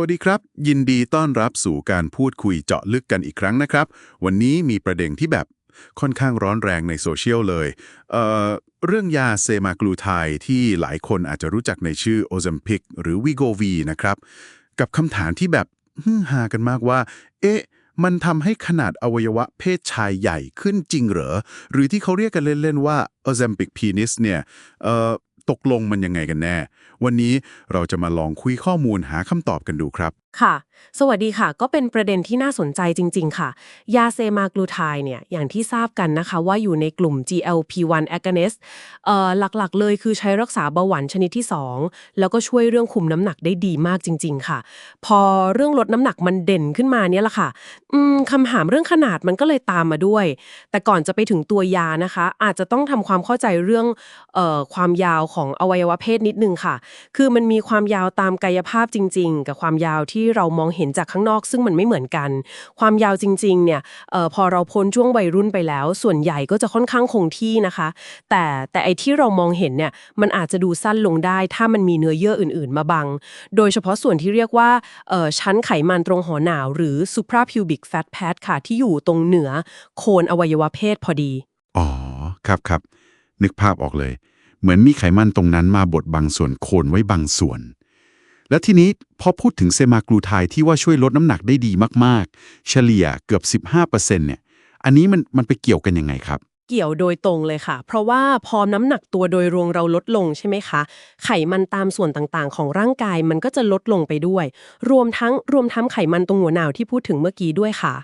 วัสดีครับ ยินดีต้อนรับสู่การพูดคุยเจาะลึกกันอีกครั้งนะครับ วันนี้มีประเด็นที่แบบค่อนข้างร้อนแรงในโซเชียลเลยเอ่อเรื่องยาเซมากลูไทที่หลายคนอาจจะรู้จักในชื่อโอซ m มพิกหรือวิโกวีนะครับ กับคำถามที่แบบฮึ่งฮากันมากว่า เอ๊ะ มันทำให้ขนาดอวัยวะเพศชายใหญ่ขึ้นจริงเหรอ หรือที่เขาเรียกกันเล่น ๆ ว่า Ozempic penis เนี่ยเตกลงมันยังไงกันแน่ วันนี้เราจะมาลองคุยข้อมูลหาคำตอบกันดูครับ ค่ะ สวัสดีค่ะ ก็เป็นประเด็นที่น่าสนใจจริง ๆ ค่ะ ยาเซมากลูไทเนี่ย อย่างที่ทราบกันนะคะว่าอยู่ในกลุ่ม GLP-1 agonist เอ่อหลักๆ เลยคือใช้รักษาเบาหวานชนิดที่ 2 แล้วก็ช่วยเรื่องคุมน้ำหนักได้ดีมากจริง ๆ ค่ะ พอเรื่องลดน้ำหนักมันเด่นขึ้นมาเนี่ยแหละค่ะ อืมคำถามเรื่องขนาดมันก็เลยตามมาด้วย แต่ก่อนจะไปถึงตัวยานะคะ อาจจะต้องทำความเข้าใจเรื่องเอ่อความยาวของอวัยวะเพศนิดนึงค่ะ คือมันมีความยาวตามกายภาพจริง ๆ กับความยาวที่ที่เรามองเห็นจากข้างนอก ซึ่งมันไม่เหมือนกัน ความยาวจริงๆเนี่ยออพอเราพ้นช่วงวัยรุ่นไปแล้ว ส่วนใหญ่ก็จะค่อนข้างคงที่นะคะ แต่แต่ไอที่เรามองเห็นเนี่ยมันอาจจะดูสั้นลงได้ ถ้ามันมีเนื้อเยื่ออื่นๆ มาบัง โดยเฉพาะส่วนที่เรียกว่าออชั้นไขมันตรงหัวหนาว หรือ suprapubic fat pad ค่ะที่อยู่ตรงเหนือโคนอวัยวะเพศพอดี อ๋อ ครับครับ นึกภาพออกเลย เหมือนมีไขมันตรงนั้นมาบดบางส่วนโคนไว้บางส่วน แล้วทีนี้พอพูดถึงเซมากลูไทที่ว่าช่วยลดน้ำหนักได้ดีมากๆ เฉลี่ยเกือบ 15%เนี่ย อันนี้มันมันไปเกี่ยวกันยังไงครับ เกี่ยวโดยตรงเลยค่ะ เพราะว่าพอน้ำหนักตัวโดยรวมเราลดลงใช่ไหมคะ ไขมันตามส่วนต่างๆ ของร่างกายมันก็จะลดลงไปด้วย รวมทั้งรวมทั้งไขมันตรงหัวหนาวที่พูดถึงเมื่อกี้ด้วยค่ะ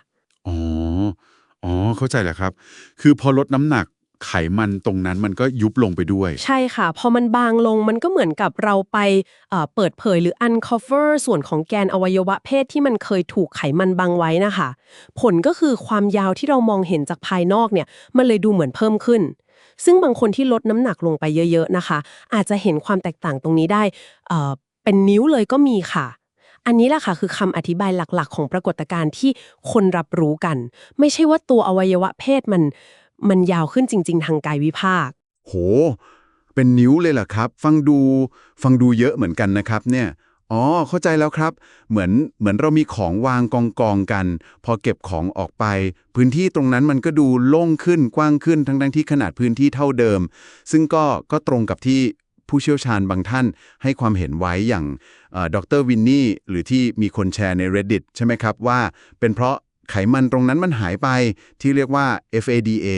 อ๋อ อ๋อ เข้าใจแล้วครับ คือพอลดน้ำหนัก ไขมันตรงนั้นมันก็ยุบลงไปด้วย ใช่ค่ะ พอมันบางลงมันก็เหมือนกับเราไปเเปิดเผยหรือ uncover ส่วนของแกนอวัยวะเพศที่มันเคยถูกไขมันบังไว้นะคะ ผลก็คือความยาวที่เรามองเห็นจากภายนอกเนี่ย มันเลยดูเหมือนเพิ่มขึ้น ซึ่งบางคนที่ลดน้ำหนักลงไปเยอะ ๆนะคะ อาจจะเห็นความแตกต่างตรงนี้ได้เเป็นนิ้วเลยก็มีค่ะอันนี้แหละค่ะคือคำอธิบายหลักๆ ของปรากฏการณ์ที่คนรับรู้กัน ไม่ใช่ว่าตัวอวัยวะเพศมัน มันยาวขึ้นจริง ๆ ทางกายวิภาค โห เป็นนิ้วเลยเหรอครับ ฟังดู ฟังดูเยอะเหมือนกันนะครับ เนี่ย อ๋อ เข้าใจแล้วครับ เหมือน เหมือนเรามีของวางกองกองๆกัน พอเก็บของออกไป พื้นที่ตรงนั้นมันก็ดูโล่งขึ้น กว้างขึ้น ทั้งทั้งที่ขนาดพื้นที่เท่าเดิม ซึ่งก็ ก็ตรงกับที่ผู้เชี่ยวชาญบางท่านให้ความเห็นไว้อย่างดรวินนี่หรือที่มีคนแชร์ใน reddit ใช่ไหมครับว่า เป็นเพราะ ไขมันตรงนั้นมันหายไปที่เรียกว่า FADA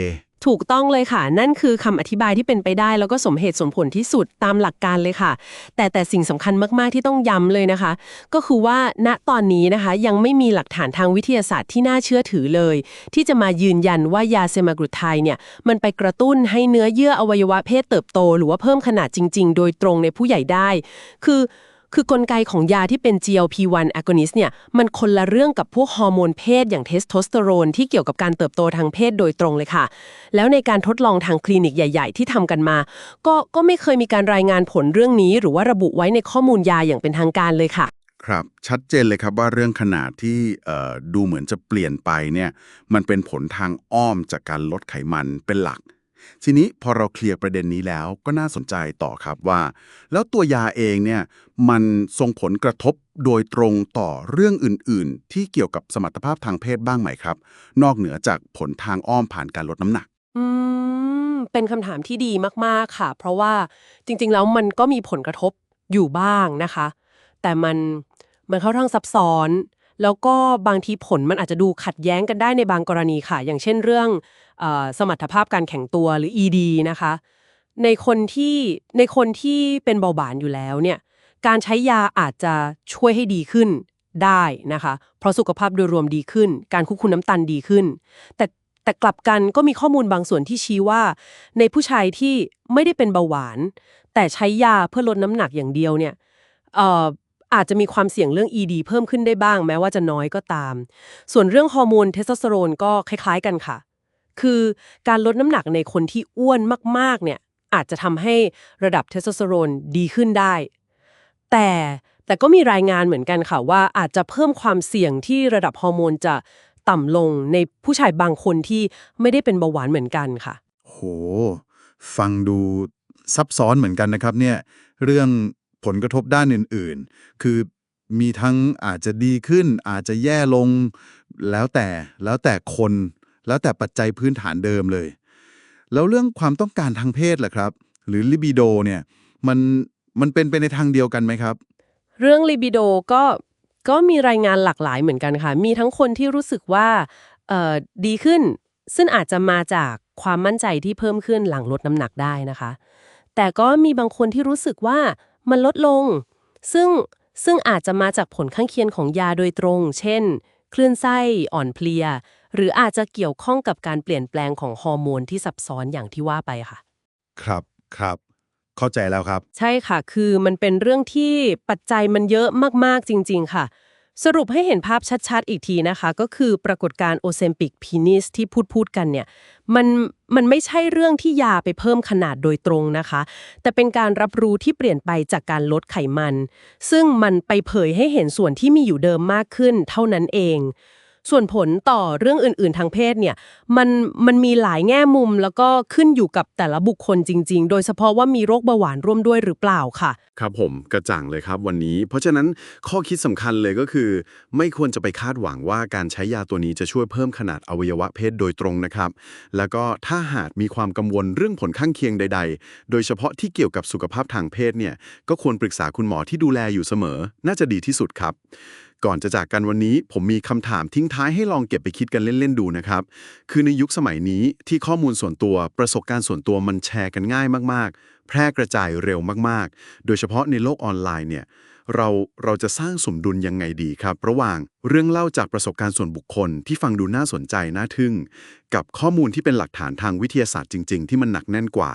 ถูกต้องเลยค่ะ นั่นคือคำอธิบายที่เป็นไปได้ แล้วก็สมเหตุสมผลที่สุดตามหลักการเลยค่ะ แต่แต่สิ่งสำคัญมากๆที่ต้องย้ำเลยนะคะ ก็คือว่าณตอนนี้นะคะ ยังไม่มีหลักฐานทางวิทยาศาสตร์ที่น่าเชื่อถือเลย ที่จะมายืนยันว่ายาเซมากรุไทเนี่ย มันไปกระตุ้นให้เนื้อเยื่ออวัยวะเพศเติบโต หรือว่าเพิ่มขนาดจริง ๆ โดยตรงในผู้ใหญ่ได้ คือ คือกลไกของยาที่เป็น GLP-1 agonist เนี่ย มันคนละเรื่องกับพวกฮอร์โมนเพศอย่างเทสโทสเตอโรนที่เกี่ยวกับการเติบโตทางเพศโดยตรงเลยค่ะ แล้วในการทดลองทางคลินิกใหญ่ ๆ ที่ทำกันมา ก็ก็ไม่เคยมีการรายงานผลเรื่องนี้ หรือว่าระบุไว้ในข้อมูลยาอย่างเป็นทางการเลยค่ะ ครับ ชัดเจนเลยครับว่าเรื่องขนาดที่ดูเหมือนจะเปลี่ยนไปเนี่ย มันเป็นผลทางอ้อมจากการลดไขมันเป็นหลัก ทีนี้พอเราเคลียร์ประเด็นนี้แล้วก็น่าสนใจต่อครับว่า แล้วตัวยาเองเนี่ยมันส่งผลกระทบโดยตรงต่อเรื่องอื่น ๆ ที่เกี่ยวกับสมรรถภาพทางเพศบ้างไหมครับ นอกเหนือจากผลทางอ้อมผ่านการลดน้ำหนัก อืมเป็นคำถามที่ดีมากๆค่ะ เพราะว่าจริง ๆ แล้วมันก็มีผลกระทบอยู่บ้างนะคะ แต่มันมันเข้าทางซับซ้อน แล้วก็บางทีผลมันอาจจะดูขัดแย้งกันได้ในบางกรณีค่ะ อย่างเช่นเรื่องอสมรรถภาพการแข็งตัวหรือ ED นะคะ ในคนที่ในคนที่เป็นเบาหวานอยู่แล้วเนี่ยการใช้ยาอาจจะช่วยให้ดีขึ้นได้นะคะ เพราะสุขภาพโดยรวมดีขึ้น การควบคุมน้ำตาลดีขึ้น แต่แต่กลับกันก็มีข้อมูลบางส่วนที่ชี้ว่า ในผู้ชายที่ไม่ได้เป็นเบาหวาน แต่ใช้ยาเพื่อลดน้ำหนักอย่างเดียวเนี่ย อาจจะมีความเสี่ยงเรื่อง ED เพิ่มขึ้นได้บ้างแม้ว่าจะน้อยก็ตาม ส่วนเรื่องฮอร์โมนเทสโทสเตอโรนก็คล้ายๆกันค่ะ คือการลดน้ำหนักในคนที่อ้วนมากๆเนี่ยอาจจะทำให้ระดับเทสโทสเตอโรนดีขึ้นได้ แต่แต่ก็มีรายงานเหมือนกันค่ะว่าอาจจะเพิ่มความเสี่ยงที่ระดับฮอร์โมนจะต่ำลงในผู้ชายบางคนที่ไม่ได้เป็นเบาหวานเหมือนกันค่ะ โห ฟังดูซับซ้อนเหมือนกันนะครับเนี่ย เรื่อง ผลกระทบด้านอื่น ๆ คือมีทั้งอาจจะดีขึ้น อาจจะแย่ลง แล้วแต่แล้วแต่คน แล้วแต่ปัจจัยพื้นฐานเดิมเลย แล้วเรื่องความต้องการทางเพศล่ะครับ หรือลิบิโดเนี่ยมันมันเป็นไปในทางเดียวกันไหมครับ เรื่องลิบิโดก็ก็มีรายงานหลากหลายเหมือนกันค่ะ มีทั้งคนที่รู้สึกว่าดีขึ้น ซึ่งอาจจะมาจากความมั่นใจที่เพิ่มขึ้นหลังลดน้ำหนักได้นะคะ แต่ก็มีบางคนที่รู้สึกว่า มันลดลง ซึ่งซึ่งอาจจะมาจากผลข้างเคียงของยาโดยตรง เช่น คลื่นไส้ อ่อนเพลีย หรืออาจจะเกี่ยวข้องกับการเปลี่ยนแปลงของฮอร์โมนที่ซับซ้อนอย่างที่ว่าไปค่ะ ครับครับ เข้าใจแล้วครับ ใช่ค่ะ คือมันเป็นเรื่องที่ปัจจัยมันเยอะมากๆจริง ๆ ค่ะ สรุปให้เห็นภาพชัดๆ อีกทีนะคะ ก็คือปรากฏการณ์โอเซมปิกพีนิสที่พูดพูดกันเนี่ยมันมันไม่ใช่เรื่องที่ยาไปเพิ่มขนาดโดยตรงนะคะ แต่เป็นการรับรู้ที่เปลี่ยนไปจากการลดไขมัน ซึ่งมันไปเผยให้เห็นส่วนที่มีอยู่เดิมมากขึ้นเท่านั้นเอง ส่วนผลต่อเรื่องอื่น ๆ ทางเพศเนี่ยมันมันมีหลายแง่มุมแล้วก็ขึ้นอยู่กับแต่ละบุคคลจริง ๆ โดยเฉพาะว่ามีโรคเบาหวานร่วมด้วยหรือเปล่าค่ะ ครับผมกระจ่างเลยครับวันนี้ เพราะฉะนั้นข้อคิดสำคัญเลยก็คือ ไม่ควรจะไปคาดหวังว่าการใช้ยาตัวนี้จะช่วยเพิ่มขนาดอวัยวะเพศโดยตรงนะครับ แล้วก็ถ้าหากมีความกังวลเรื่องผลข้างเคียงใด ๆ โดยเฉพาะที่เกี่ยวกับสุขภาพทางเพศเนี่ยก็ควรปรึกษาคุณหมอที่ดูแลอยู่เสมอ น่าจะดีที่สุดครับ ก่อนจะจากกันวันนี้ผมมีคำถามทิ้งท้ายให้ลองเก็บไปคิดกันเล่น ๆ ดูนะครับ คือในยุคสมัยนี้ที่ข้อมูลส่วนตัวประสบการณ์ส่วนตัวมันแชร์กันง่ายมาก ๆ แพร่กระจายเร็วมาก ๆ โดยเฉพาะในโลกออนไลน์เนี่ย เราเราจะสร้างสมดุลยังไงดีครับ ระหว่างเรื่องเล่าจากประสบการณ์ส่วนบุคคลที่ฟังดูน่าสนใจน่าทึ่ง กับข้อมูลที่เป็นหลักฐานทางวิทยาศาสตร์จริง ๆ ที่มันหนักแน่นกว่า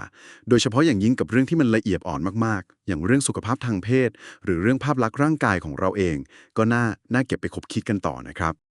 โดยเฉพาะอย่างยิ่งกับเรื่องที่มันละเอียดอ่อนมากๆ อย่างเรื่องสุขภาพทางเพศ หรือเรื่องภาพลักษณ์ร่างกายของเราเอง ก็น่าน่าเก็บไปคบคิดกันต่อนะครับ